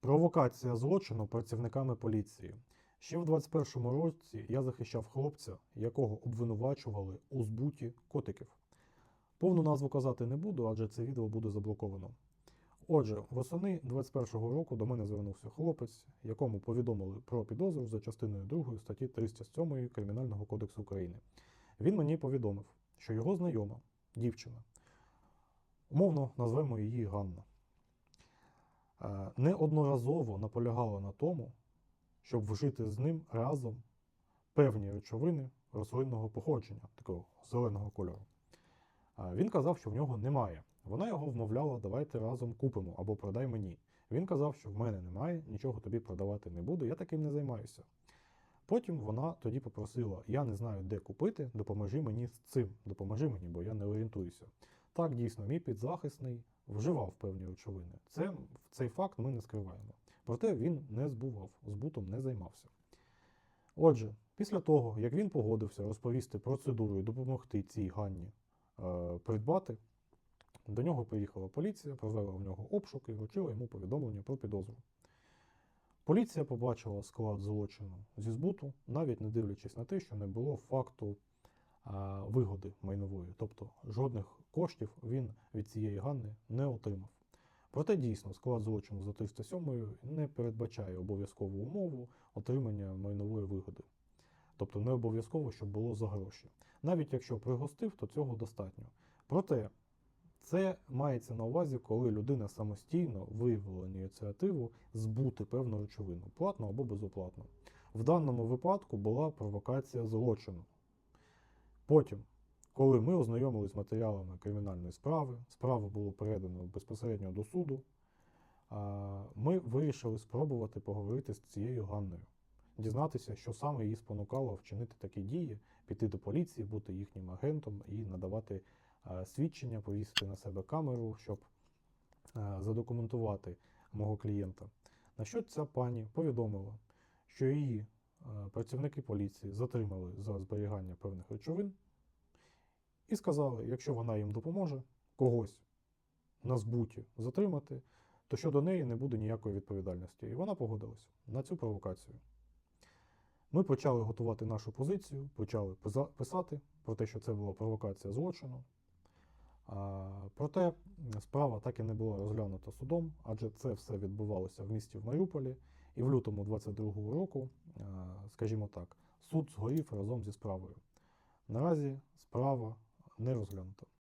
Провокація злочину працівниками поліції. Ще в 21-му році я захищав хлопця, якого обвинувачували у збуті котиків. Повну назву казати не буду, адже це відео буде заблоковано. Отже, восени 21-го року до мене звернувся хлопець, якому повідомили про підозру за частиною 2 статті 307 Кримінального кодексу України. Він мені повідомив, що його знайома, дівчина, умовно назвемо її Ганна, неодноразово наполягала на тому, щоб вжити з ним разом певні речовини рослинного походження, такого зеленого кольору. Він казав, що в нього немає. Вона його вмовляла, давайте разом купимо або продай мені. Він казав, що в мене немає, нічого тобі продавати не буду, я таким не займаюся. Потім вона тоді попросила: я не знаю, де купити, допоможи мені з цим, допоможи мені, бо я не орієнтуюся. Так, дійсно, мій підзахисний вживав певні речовини. Це, цей факт ми не скриваємо. Проте він не збував, збутом не займався. Отже, після того, як він погодився розповісти процедуру і допомогти цій Ганні е, придбати, до нього приїхала поліція, провела в нього обшук і вручила йому повідомлення про підозру. Поліція побачила склад злочину зі збуту, навіть не дивлячись на те, що не було факту вигоди майнової, тобто жодних коштів він від цієї Ганни не отримав. Проте дійсно склад злочину за 307 не передбачає обов'язкову умову отримання майнової вигоди. Тобто не обов'язково, щоб було за гроші. Навіть якщо пригостив, то цього достатньо. Проте це мається на увазі, коли людина самостійно виявила ініціативу збути певну речовину, платно або безоплатно. В даному випадку була провокація злочину. Потім, коли ми ознайомилися з матеріалами кримінальної справи, справу було передано безпосередньо до суду, ми вирішили спробувати поговорити з цією Ганною, дізнатися, що саме її спонукало вчинити такі дії, піти до поліції, бути їхнім агентом і надавати свідчення, повісити на себе камеру, щоб задокументувати мого клієнта. На що ця пані повідомила, що її працівники поліції затримали за зберігання певних речовин і сказали, якщо вона їм допоможе когось на збуті затримати, то щодо неї не буде ніякої відповідальності. І вона погодилась на цю провокацію. Ми почали готувати нашу позицію, почали писати про те, що це була провокація злочину. Проте справа так і не була розглянута судом, адже це все відбувалося в місті в Маріуполі. І в лютому 22-го року, скажімо так, суд згорів разом зі справою. Наразі справа не розглянута.